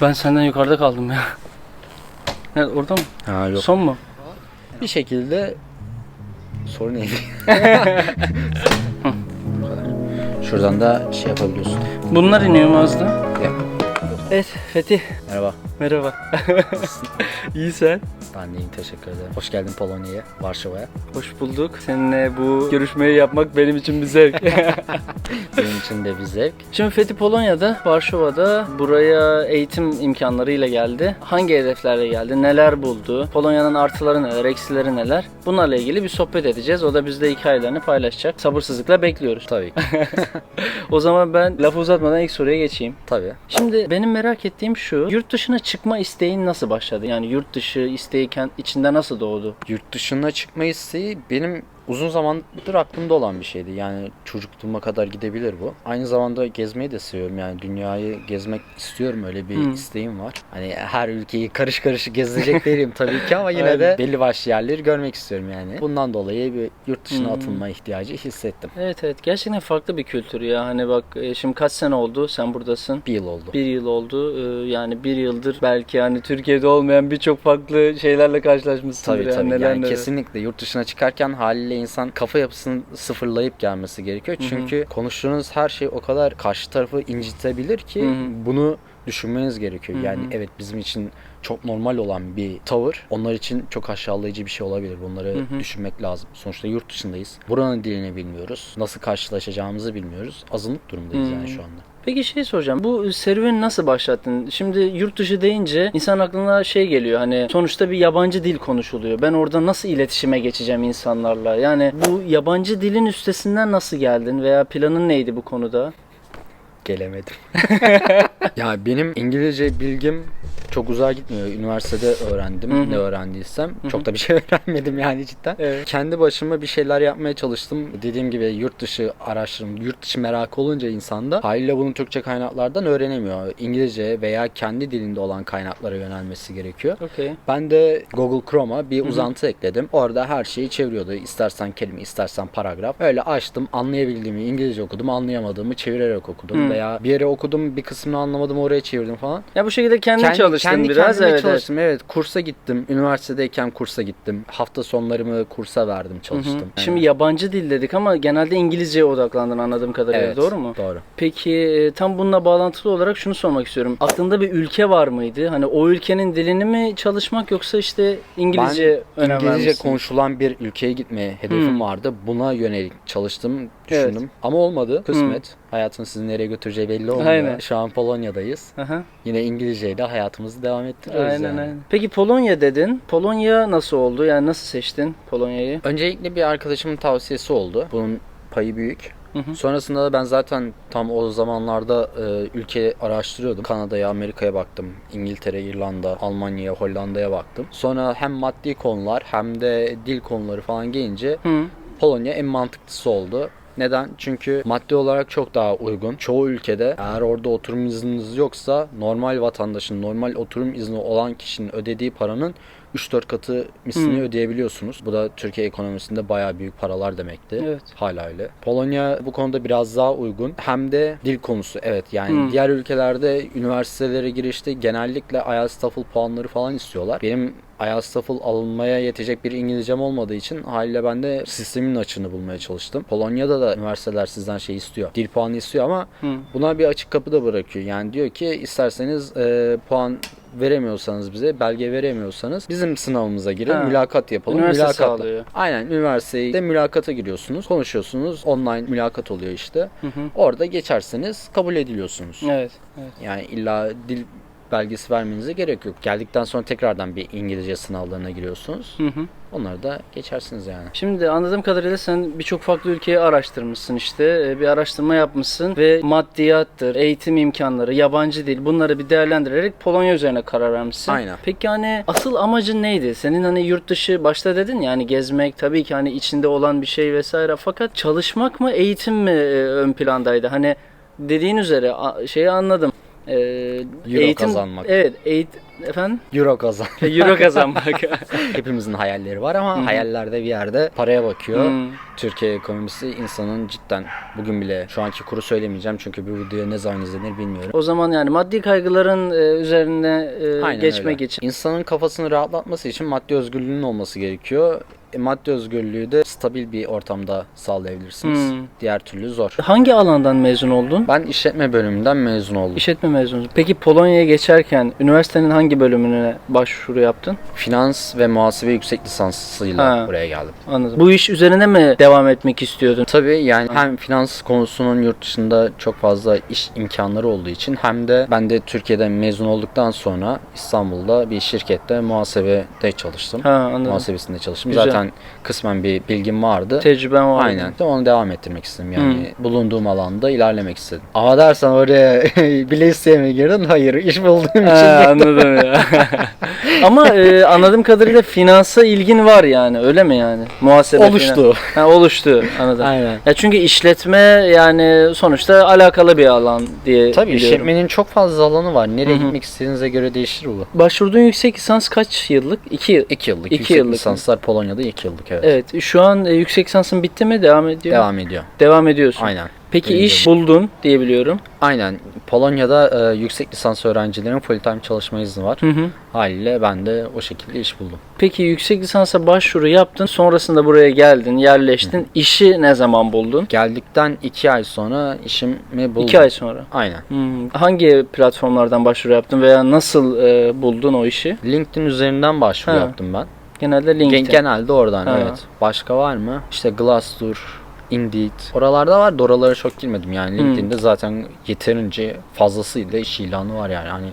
Ben senden yukarıda kaldım ya. Ne orada mı? Ha yok. Son mu? Bir şekilde sorun neydi? Şuradan da şey yapabiliyorsun. Bunlar iniyor mu az da? Yap. Evet Fethi. Merhaba. Merhaba. İyi sen. Ben de iyiyim teşekkür ederim. Hoş geldin Polonya'ya, Varşova'ya. Hoş bulduk. Seninle bu görüşmeyi yapmak benim için bir zevk. Benim için de bir zevk. Şimdi Fethi Polonya'da, Varşova'da buraya eğitim imkanlarıyla geldi. Hangi hedeflerle geldi? Neler buldu? Polonya'nın artıları neler, eksileri neler? Bunlarla ilgili bir sohbet edeceğiz. O da bizde hikayelerini paylaşacak. Sabırsızlıkla bekliyoruz. Tabii. O zaman ben lafı uzatmadan ilk soruya geçeyim. Tabii. Şimdi benim merak ettiğim şu. Yurt dışına çıkma isteğin nasıl başladı? Yani yurt dışı isteği içinde nasıl doğdu? Yurt dışına çıkma isteği benim uzun zamandır aklımda olan bir şeydi. Yani çocukluğuma kadar gidebilir bu. Aynı zamanda gezmeyi de seviyorum. Yani dünyayı gezmek istiyorum. Öyle bir Hı. isteğim var. Hani her ülkeyi karış karış gezecek değilim tabii ki ama yine de belli başlı yerleri görmek istiyorum yani. Bundan dolayı bir yurt dışına Hı. atılma ihtiyacı hissettim. Evet evet gerçekten farklı bir kültür ya. Hani bak e, şimdi kaç sene oldu sen buradasın? Bir yıl oldu. Bir yıl oldu. Ee, Yani bir yıldır belki hani Türkiye'de olmayan birçok farklı şeylerle karşılaşmışsındır. Tabii yani. tabii. Neler yani neler. kesinlikle yurt dışına çıkarken haliyle insan kafa yapısını sıfırlayıp gelmesi gerekiyor. Çünkü konuştuğunuz her şey o kadar karşı tarafı incitebilir ki Hı hı. bunu düşünmeniz gerekiyor. Yani evet bizim için çok normal olan bir tavır onlar için çok aşağılayıcı bir şey olabilir. Bunları Hı hı. düşünmek lazım. Sonuçta yurt dışındayız. Buranın dilini bilmiyoruz. Nasıl karşılaşacağımızı bilmiyoruz. Azınlık durumdayız Hı. yani şu anda. Peki şey soracağım. Bu serüveni nasıl başlattın? Şimdi yurt dışı deyince insan aklına şey geliyor. Hani sonuçta bir yabancı dil konuşuluyor. Ben orada nasıl iletişime geçeceğim insanlarla? Yani bu yabancı dilin üstesinden nasıl geldin veya planın neydi bu konuda? Gelemedim. ya benim İngilizce bilgim çok uzağa gitmiyor. Üniversitede öğrendim Hı hı. ne öğrendiysem. hı. Çok da bir şey öğrenmedim yani cidden. Evet. Kendi başıma bir şeyler yapmaya çalıştım. Dediğim gibi yurt dışı araştırım, yurt dışı merakı olunca insanda haliyle bunu Türkçe kaynaklardan öğrenemiyor. İngilizce veya kendi dilinde olan kaynaklara yönelmesi gerekiyor. Okey. Ben de Google Chrome'a bir Hı hı. uzantı ekledim. Orada her şeyi çeviriyordu. İstersen kelime, istersen paragraf. Öyle açtım. Anlayabildiğimi İngilizce okudum. Anlayamadığımı çevirerek okudum. Hı. Veya bir yere okudum. Bir kısmını anlamadım. Oraya çevirdim falan. Ya bu şekilde kendin Kendi- çalıştın kendi biraz. Evet, evet. çalıştım. Evet. Kursa gittim. Üniversitedeyken kursa gittim. Hafta sonlarımı kursa verdim. Hı hı. Çalıştım. Şimdi yabancı dil dedik ama genelde İngilizceye odaklandın anladığım kadarıyla. Evet, Doğru mu? Doğru. Peki e, tam bununla bağlantılı olarak şunu sormak istiyorum. Aklında bir ülke var mıydı? Hani o ülkenin dilini mi çalışmak yoksa işte İngilizce ben önem İngilizce vermişsin? konuşulan bir ülkeye gitmeye hedefim Hmm. vardı. Buna yönelik çalıştım, Evet. düşündüm. Ama olmadı. Kısmet. Hayatın sizi nereye götüreceği belli olmuyor. Aynen. Şu an Polonya'dayız. Aha, Yine İngilizceyle hayatımızı devam ettiriyoruz aynen yani. aynen. Peki Polonya dedin. Polonya nasıl oldu? Yani nasıl seçtin Polonya'yı? Öncelikle bir arkadaşımın tavsiyesi oldu. Bunun payı büyük. Hı hı. Sonrasında da ben zaten tam o zamanlarda e, ülke araştırıyordum. Kanada'ya, Amerika'ya baktım. İngiltere, İrlanda, Almanya'ya, Hollanda'ya baktım. Sonra hem maddi konular hem de dil konuları falan gelince Hı. Polonya en mantıklısı oldu. Neden? Çünkü maddi olarak çok daha uygun. Çoğu ülkede eğer orada oturum izniniz yoksa normal vatandaşın, normal oturum izni olan kişinin ödediği paranın 3-4 katı mislini Hmm. ödeyebiliyorsunuz. Bu da Türkiye ekonomisinde bayağı büyük paralar demekti. Evet. Hala öyle. Polonya bu konuda biraz daha uygun. Hem de dil konusu. Evet yani Hmm. diğer ülkelerde üniversitelere girişte genellikle IELTS TOEFL puanları falan istiyorlar. Benim IELTS TOEFL alınmaya yetecek bir İngilizcem olmadığı için haliyle ben de sistemin açığını bulmaya çalıştım. Polonya'da da üniversiteler sizden şey istiyor. Dil puanı istiyor ama Hı. buna bir açık kapı da bırakıyor. Yani diyor ki isterseniz e, puan veremiyorsanız bize, belge veremiyorsanız bizim sınavımıza girin, Ha. mülakat yapalım. Üniversite Mülakatla. sağlıyor. Aynen üniversitede mülakata giriyorsunuz, konuşuyorsunuz. Online mülakat oluyor işte. Hı hı. Orada geçerseniz kabul ediliyorsunuz. Evet. evet. Yani illa dil belgesi vermenize gerek yok. Geldikten sonra tekrardan bir İngilizce sınavlarına giriyorsunuz. Hı hı. Onları da geçersiniz yani. Şimdi anladığım kadarıyla sen birçok farklı ülkeyi araştırmışsın işte. Ee, Bir araştırma yapmışsın ve maddiyattır, eğitim imkanları, yabancı dil bunları bir değerlendirerek Polonya üzerine karar vermişsin. Aynen. Peki hani asıl amacın neydi? Senin hani yurt dışı başta dedin ya hani gezmek tabii ki hani içinde olan bir şey vesaire fakat çalışmak mı eğitim mi e, ön plandaydı? Hani dediğin üzere şeyi anladım. E, Euro kazanmak. Evet, eğit, efendim? Euro kazan. Euro kazanmak. Hepimizin hayalleri var ama Hı hı. hayallerde bir yerde paraya bakıyor. Hmm. Türkiye ekonomisi insanın cidden bugün bile şu anki kuru söylemeyeceğim çünkü bu video ne zaman izlenir bilmiyorum. O zaman yani maddi kaygıların e, üzerine e, Aynen geçmek öyle. için. İnsanın kafasını rahatlatması için maddi özgürlüğünün olması gerekiyor. E, maddi özgürlüğü de stabil bir ortamda sağlayabilirsiniz. Hmm. Diğer türlü zor. Hangi alandan mezun oldun? Ben işletme bölümünden mezun oldum. İşletme mezunusun. Peki Polonya'ya geçerken üniversitenin hangi bölümüne başvuru yaptın? Finans ve muhasebe yüksek lisansıyla Ha. buraya geldim. Anladım. Bu iş üzerine mi devam etmek istiyordun? Tabii yani hem finans konusunun yurt dışında çok fazla iş imkanları olduğu için hem de ben de Türkiye'den mezun olduktan sonra İstanbul'da bir şirkette muhasebede çalıştım. Ha anladım. Muhasebesinde çalıştım. Güzel. Zaten kısmen bir bilgim vardı. Tecrüben var. Aynen. De onu devam ettirmek istedim. Yani bulunduğum alanda ilerlemek istedim. Ama dersen oraya bile isteyemeye girdin. Hayır. iş bulduğum için. Ha, anladım ya. Ama e, anladığım kadarıyla finansa ilgin var yani öyle mi yani? Muhasebe Oluştu. Ha, oluştu anladım. Aynen. Ya çünkü işletme yani sonuçta alakalı bir alan diye Tabii biliyorum. işletmenin çok fazla alanı var. Nereye Hı hı. gitmek istediğinize göre değişir bu. Başvurduğun yüksek lisans kaç yıllık? 2 yıl. 2 yıllık. İki yüksek yıllık mı? lisanslar Polonya'da 2 yıllık evet. Evet. Şu an e, yüksek lisansın bitti mi? Devam ediyor. Devam ediyor. Devam ediyorsun. Aynen. Peki Benim iş buldun diye biliyorum. Aynen. Polonya'da e, yüksek lisans öğrencilerin full time çalışma izni var. Hı hı. Haliyle ben de o şekilde iş buldum. Peki yüksek lisansa başvuru yaptın. Sonrasında buraya geldin, yerleştin. İşi ne zaman buldun? Geldikten 2 ay sonra işimi buldum. 2 ay sonra. Aynen. Hmm. Hangi platformlardan başvuru yaptın veya nasıl e, buldun o işi? LinkedIn üzerinden başvuru Ha. yaptım ben. Genelde Gen- LinkedIn. Genelde oradan Ha. evet. Başka var mı? İşte Glassdoor, Indeed. Oralarda var da oralara çok girmedim yani. Hmm. LinkedIn'de zaten yeterince fazlasıyla iş ilanı var yani. Hani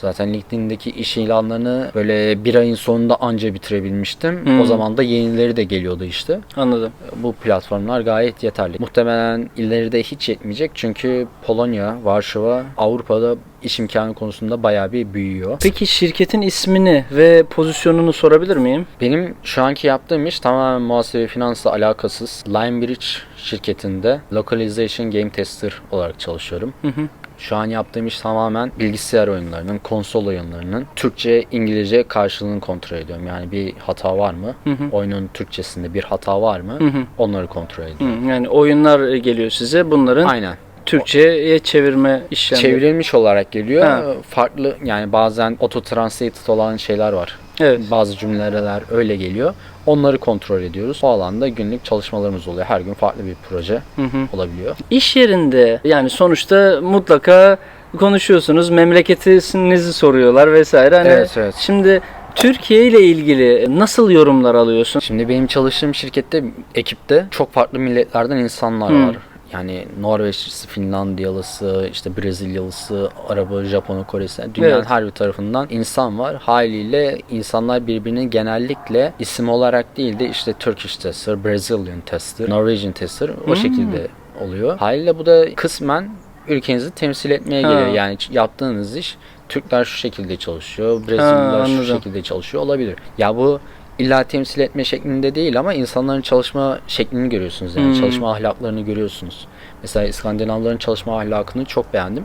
zaten LinkedIn'deki iş ilanlarını böyle bir ayın sonunda anca bitirebilmiştim. Hmm. O zaman da yenileri de geliyordu işte. Anladım. Bu platformlar gayet yeterli. Muhtemelen ileride hiç yetmeyecek çünkü Polonya, Varşova Avrupa'da iş imkanı konusunda bayağı bir büyüyor. Peki şirketin ismini ve pozisyonunu sorabilir miyim? Benim şu anki yaptığım iş tamamen muhasebe finansla alakasız. Linebridge şirketinde Localization Game Tester olarak çalışıyorum. Hı hı. Şu an yaptığım iş tamamen bilgisayar oyunlarının, konsol oyunlarının Türkçe, İngilizce karşılığını kontrol ediyorum. Yani bir hata var mı? Hı hı. Oyunun Türkçesinde bir hata var mı? Hı hı. Onları kontrol ediyorum. Hı, yani oyunlar geliyor size. Bunların Aynen. Türkçe'ye çevirme işlemleri. Çevrilmiş olarak geliyor. Ha. Farklı yani bazen auto translated olan şeyler var. Evet. Bazı cümleler öyle geliyor. Onları kontrol ediyoruz. O alanda günlük çalışmalarımız oluyor. Her gün farklı bir proje Hı hı. olabiliyor. İş yerinde yani sonuçta mutlaka konuşuyorsunuz. Memleketinizi soruyorlar vesaire. Hani Evet, evet. Şimdi Türkiye ile ilgili nasıl yorumlar alıyorsun? Şimdi benim çalıştığım şirkette, ekipte çok farklı milletlerden insanlar Hmm. var. Yani Norveçlisi, Finlandiyalısı, işte Brezilyalısı, Arabı, Japonu, Koresi, dünyanın Evet. her bir tarafından insan var. Haliyle insanlar birbirini genellikle isim olarak değil de işte Turkish tester, Brazilian tester, Norwegian tester o Hmm. şekilde oluyor. Haliyle bu da kısmen ülkenizi temsil etmeye Ha. geliyor. Yani yaptığınız iş Türkler şu şekilde çalışıyor, Brezilyalılar şu anladım. şekilde çalışıyor olabilir. Ya bu illa temsil etme şeklinde değil ama insanların çalışma şeklini görüyorsunuz. Yani Hmm. çalışma ahlaklarını görüyorsunuz. Mesela İskandinavların çalışma ahlakını çok beğendim.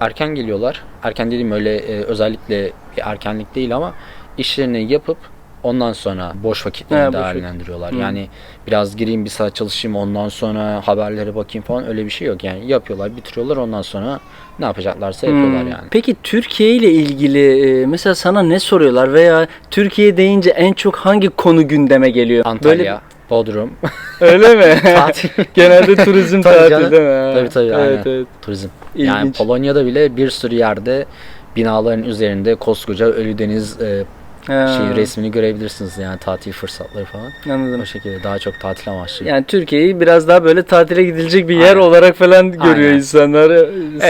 Erken geliyorlar. Erken dediğim öyle e, özellikle bir erkenlik değil ama işlerini yapıp ondan sonra boş vakitlerini He, boş değerlendiriyorlar. Hmm. Yani biraz gireyim bir saat çalışayım ondan sonra haberlere bakayım falan öyle bir şey yok. Yani yapıyorlar, bitiriyorlar ondan sonra ne yapacaklarsa yapıyorlar Hmm. yani. Peki Türkiye ile ilgili e, mesela sana ne soruyorlar veya Türkiye deyince en çok hangi konu gündeme geliyor? Antalya, Bodrum, Öyle mi? tatil, Genelde turizm tatil canım. değil mi? Tabii, tabii, Evet, aynen. evet. turizm. Yani İlginç. Polonya'da bile bir sürü yerde binaların üzerinde koskoca Ölüdeniz e, Şey resmini görebilirsiniz yani tatil fırsatları falan. Anladım. O şekilde daha çok tatil amaçlı. Yani Türkiye'yi biraz daha böyle tatile gidilecek bir yer Aynen. olarak falan görüyor Aynen. insanlar.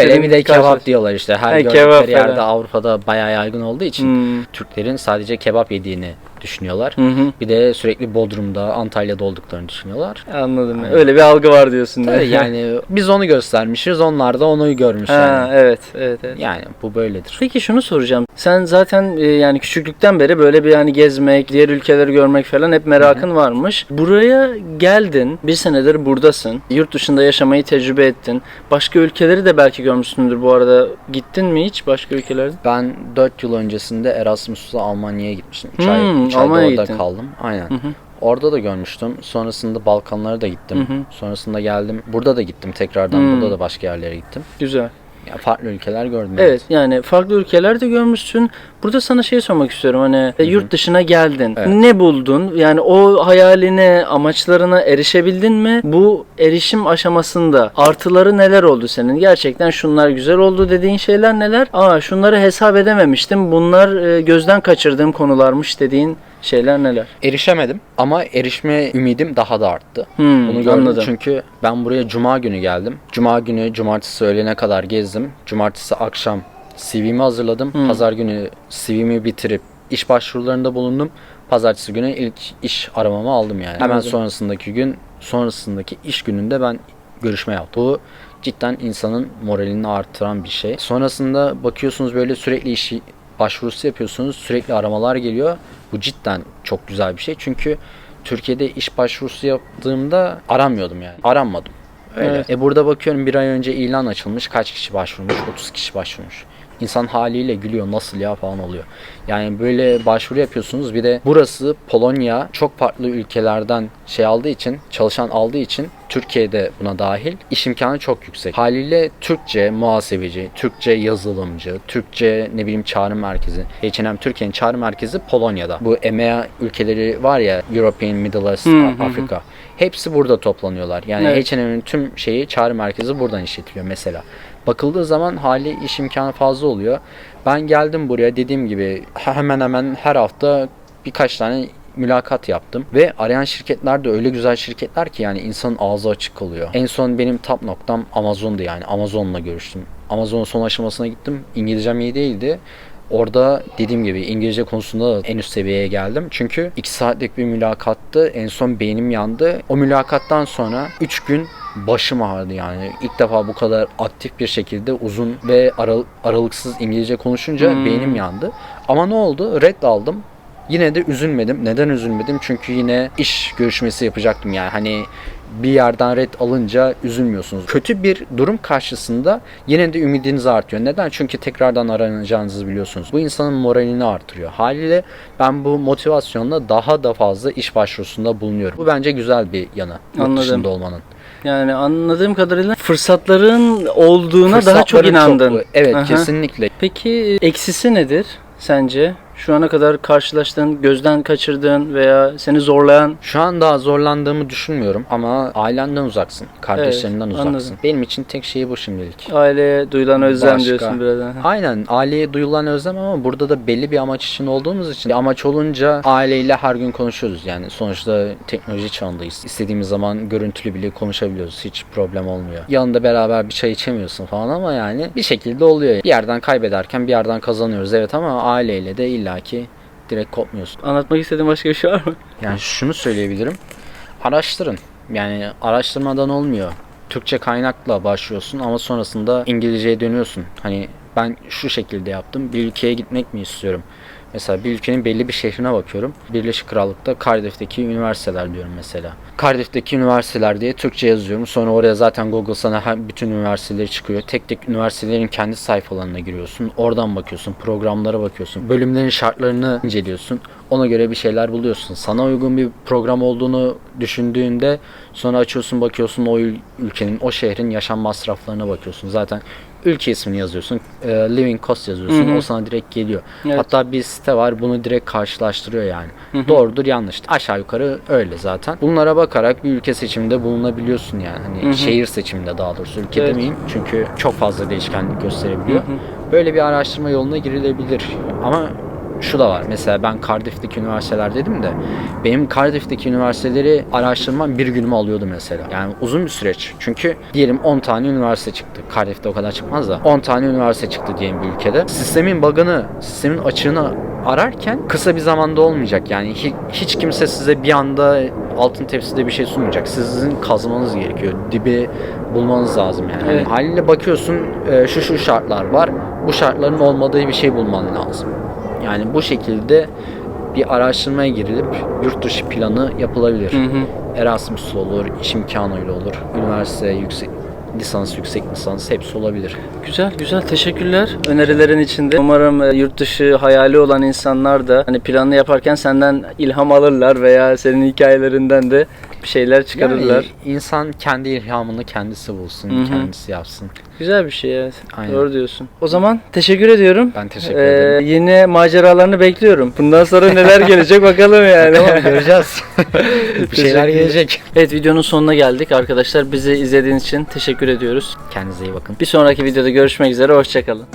Öyle bir de kebap diyorlar işte. Her Ha, gördükleri yerde falan. Avrupa'da bayağı yaygın olduğu için Hmm. Türklerin sadece kebap yediğini düşünüyorlar. Hı hı. Bir de sürekli Bodrum'da, Antalya'da olduklarını düşünüyorlar. Anladım. Aynen. Öyle bir algı var diyorsun. Tabii yani biz onu göstermişiz, onlar da onu görmüş Ha, yani. evet, evet, evet. Yani bu böyledir. Peki şunu soracağım. Sen zaten e, yani küçüklükten beri böyle bir hani gezmek, diğer ülkeleri görmek falan hep merakın varmış. Buraya geldin. Bir senedir buradasın. Yurt dışında yaşamayı tecrübe ettin. Başka ülkeleri de belki görmüşsündür bu arada. Gittin mi hiç başka ülkelere? Ben 4 yıl öncesinde Erasmus'la Almanya'ya gitmiştim. 3 Hmm, ay, üç Almanya'ya orada gittin. kaldım. Aynen. Hı hı. Orada da görmüştüm. Sonrasında Balkanlara da gittim. Hı hı. Sonrasında geldim. Burada da gittim tekrardan. Hmm. Burada da başka yerlere gittim. Güzel. Ya farklı ülkeler gördüm. Evet yani farklı ülkelerde görmüşsün. Burada sana şey sormak istiyorum hani e, yurt dışına geldin. Evet. Ne buldun? Yani o hayaline, amaçlarına erişebildin mi? Bu erişim aşamasında artıları neler oldu senin? Gerçekten şunlar güzel oldu dediğin şeyler neler? Aa şunları hesap edememiştim. Bunlar e, gözden kaçırdığım konularmış dediğin şeyler neler? Erişemedim ama erişme ümidim daha da arttı. Hmm, Bunu gördüm anladım. çünkü ben buraya cuma günü geldim. Cuma günü cumartesi öğlene kadar gezdim. Cumartesi akşam CV'mi hazırladım. Hmm. Pazar günü CV'mi bitirip iş başvurularında bulundum. Pazartesi günü ilk iş aramamı aldım yani. Hemen Anladım. sonrasındaki gün, sonrasındaki iş gününde ben görüşme yaptım. Bu cidden insanın moralini artıran bir şey. Sonrasında bakıyorsunuz böyle sürekli iş başvurusu yapıyorsunuz. Sürekli aramalar geliyor. Bu cidden çok güzel bir şey. Çünkü Türkiye'de iş başvurusu yaptığımda aranmıyordum yani. Aranmadım. Öyle. Evet. E burada bakıyorum bir ay önce ilan açılmış. Kaç kişi başvurmuş? 30 kişi başvurmuş. İnsan haliyle gülüyor nasıl ya falan oluyor. Yani böyle başvuru yapıyorsunuz. Bir de burası Polonya çok farklı ülkelerden şey aldığı için, çalışan aldığı için Türkiye'de buna dahil iş imkanı çok yüksek. Haliyle Türkçe muhasebeci, Türkçe yazılımcı, Türkçe ne bileyim çağrı merkezi. H&M Türkiye'nin çağrı merkezi Polonya'da. Bu EMEA ülkeleri var ya European, Middle East. Afrika. Hepsi burada toplanıyorlar. Yani Evet. H&M'in tüm şeyi çağrı merkezi buradan işletiliyor mesela. Bakıldığı zaman hali iş imkanı fazla oluyor. Ben geldim buraya dediğim gibi hemen hemen her hafta birkaç tane mülakat yaptım ve arayan şirketler de öyle güzel şirketler ki yani insanın ağzı açık kalıyor. En son benim tap noktam Amazon'du yani Amazon'la görüştüm. Amazon'un son aşamasına gittim. İngilizcem iyi değildi. Orada dediğim gibi İngilizce konusunda da en üst seviyeye geldim. Çünkü 2 saatlik bir mülakattı. En son beynim yandı. O mülakattan sonra 3 gün başım ağrıdı yani. İlk defa bu kadar aktif bir şekilde uzun ve aral- aralıksız İngilizce konuşunca Hmm. beynim yandı. Ama ne oldu? Red aldım. Yine de üzülmedim. Neden üzülmedim? Çünkü yine iş görüşmesi yapacaktım yani. Hani bir yerden red alınca üzülmüyorsunuz. Kötü bir durum karşısında yine de ümidiniz artıyor. Neden? Çünkü tekrardan aranacağınızı biliyorsunuz. Bu insanın moralini artırıyor. Haliyle ben bu motivasyonla daha da fazla iş başvurusunda bulunuyorum. Bu bence güzel bir yanı. Anladım. olmanın. Yani anladığım kadarıyla fırsatların olduğuna daha çok Fırsatların inandın. çokluğu. Evet Aha. kesinlikle. Peki eksisi nedir sence? Şu ana kadar karşılaştığın, gözden kaçırdığın veya seni zorlayan Şu an daha zorlandığımı düşünmüyorum ama ailenden uzaksın. Kardeşlerinden uzaksın. anladım. Benim için tek şey bu şimdilik. aileye duyulan özlem Başka. diyorsun biraz. Aha. Aynen aileye duyulan özlem ama burada da belli bir amaç için olduğumuz için bir amaç olunca aileyle her gün konuşuyoruz yani sonuçta teknoloji çağındayız. İstediğimiz zaman görüntülü bile konuşabiliyoruz hiç problem olmuyor. Yanında beraber bir çay içemiyorsun falan ama yani bir şekilde oluyor. Bir yerden kaybederken bir yerden kazanıyoruz evet ama aileyle de illaki direkt kopmuyorsun. Anlatmak istediğin başka bir şey var mı? Yani şunu söyleyebilirim. Araştırın. Yani araştırmadan olmuyor. Türkçe kaynakla başlıyorsun ama sonrasında İngilizceye dönüyorsun. Hani ben şu şekilde yaptım. Bir ülkeye gitmek mi istiyorum? Mesela bir ülkenin belli bir şehrine bakıyorum. Birleşik Krallık'ta Cardiff'teki üniversiteler diyorum mesela. Cardiff'teki üniversiteler diye Türkçe yazıyorum. Sonra oraya zaten Google sana bütün üniversiteleri çıkıyor. Tek tek üniversitelerin kendi sayfalarına giriyorsun. Oradan bakıyorsun. Programlara bakıyorsun. Bölümlerin şartlarını inceliyorsun. Ona göre bir şeyler buluyorsun. Sana uygun bir program olduğunu düşündüğünde sonra açıyorsun bakıyorsun o ül- ülkenin, o şehrin yaşam masraflarına bakıyorsun. Zaten ülke ismini yazıyorsun. e, living cost yazıyorsun. Hı hı. O sana direkt geliyor. Evet. Hatta bir site var bunu direkt karşılaştırıyor yani. Hı hı. Doğrudur yanlıştır. Aşağı yukarı öyle zaten. Bunlara bakarak bir ülke seçiminde bulunabiliyorsun yani. Hani Hı hı. şehir seçiminde daha doğrusu. Ülke Evet. demeyeyim çünkü çok fazla değişkenlik gösterebiliyor. Hı hı. Böyle bir araştırma yoluna girilebilir. Ama şu da var. Mesela ben Cardiff'teki üniversiteler dedim de benim Cardiff'teki üniversiteleri araştırmam bir günümü alıyordu mesela. Yani uzun bir süreç. Çünkü diyelim 10 tane üniversite çıktı. Cardiff'te o kadar çıkmaz da. 10 tane üniversite çıktı diyelim bir ülkede. Sistemin bug'ını, sistemin açığını ararken kısa bir zamanda olmayacak. Yani hi- hiç kimse size bir anda altın tepside bir şey sunmayacak. Sizin kazmanız gerekiyor. Dibi bulmanız lazım yani. Evet. Haliyle bakıyorsun e, şu şu şartlar var. Bu şartların olmadığı bir şey bulman lazım. Yani bu şekilde bir araştırmaya girilip yurt dışı planı yapılabilir. Hı hı. Erasmus olur, iş imkanıyla olur. Üniversite, yüksek lisans, yüksek lisans hepsi olabilir. Güzel güzel teşekkürler önerilerin içinde. Umarım e, yurt dışı hayali olan insanlar da hani planını yaparken senden ilham alırlar veya senin hikayelerinden de bir şeyler çıkarırlar. Yani insan kendi ilhamını kendisi bulsun, Hı hı. kendisi yapsın. Güzel bir şey evet. Aynen. Doğru diyorsun. O zaman teşekkür ediyorum. Ben teşekkür Ee, ederim. yeni maceralarını bekliyorum. Bundan sonra neler gelecek bakalım yani. Bakalım göreceğiz. bir şeyler gelecek. Evet videonun sonuna geldik arkadaşlar. Bizi izlediğiniz için teşekkür ediyoruz. Kendinize iyi bakın. Bir sonraki videoda görüşmek üzere. Hoşçakalın.